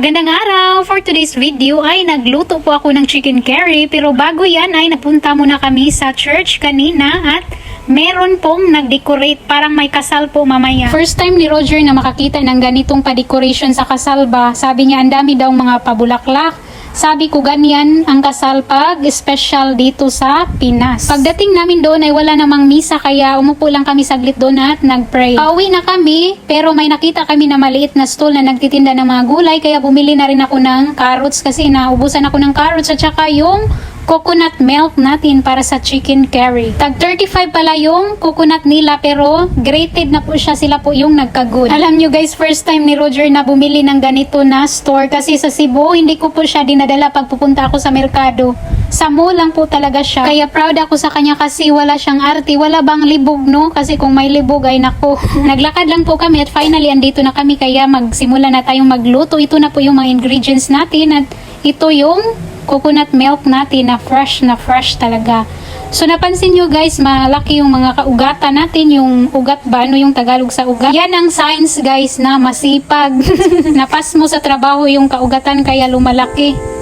Magandang araw! For today's video ay nagluto po ako ng chicken curry pero bago yan ay napunta muna kami sa church kanina at meron pong nag-decorate parang may kasal po mamaya. First time ni Roger na makakita ng ganitong pa-decoration sa kasal ba? Sabi niya ang dami daw mga pabulaklak. Sabi ko ganyan ang kasal pag special dito sa Pinas. Pagdating namin doon ay wala namang misa kaya umupo lang kami saglit doon at nagpray. Pauwi na kami pero may nakita kami na maliit na stall na nagtitinda ng mga gulay kaya bumili na rin ako ng carrots kasi naubusan ako ng carrots at saka yung coconut milk natin para sa chicken curry. Tag 35 pala yung coconut nila pero grated na po siya sila po yung nagka-good. Alam nyo guys, first time ni Roger na bumili ng ganito na store kasi sa Cebu hindi ko po siya dinadala pag pupunta ako sa merkado. Sa mall lang po talaga siya. Kaya proud ako sa kanya kasi wala siyang arti. Wala bang libog no? Kasi kung may libog ay nako. Naglakad lang po kami at finally andito na kami kaya magsimula na tayong magluto. Ito na po yung mga ingredients natin at ito yung coconut milk natin na fresh na fresh talaga. So napansin nyo guys, malaki yung mga kaugatan natin, yung ugat ba, ano yung Tagalog sa ugat. Yan ang signs guys na masipag. Napas mo sa trabaho yung kaugatan kaya lumalaki.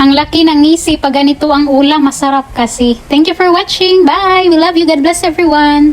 Ang laki ng ngisi pag ganito ang ulam, masarap kasi. Thank you for watching. Bye! We love you. God bless everyone.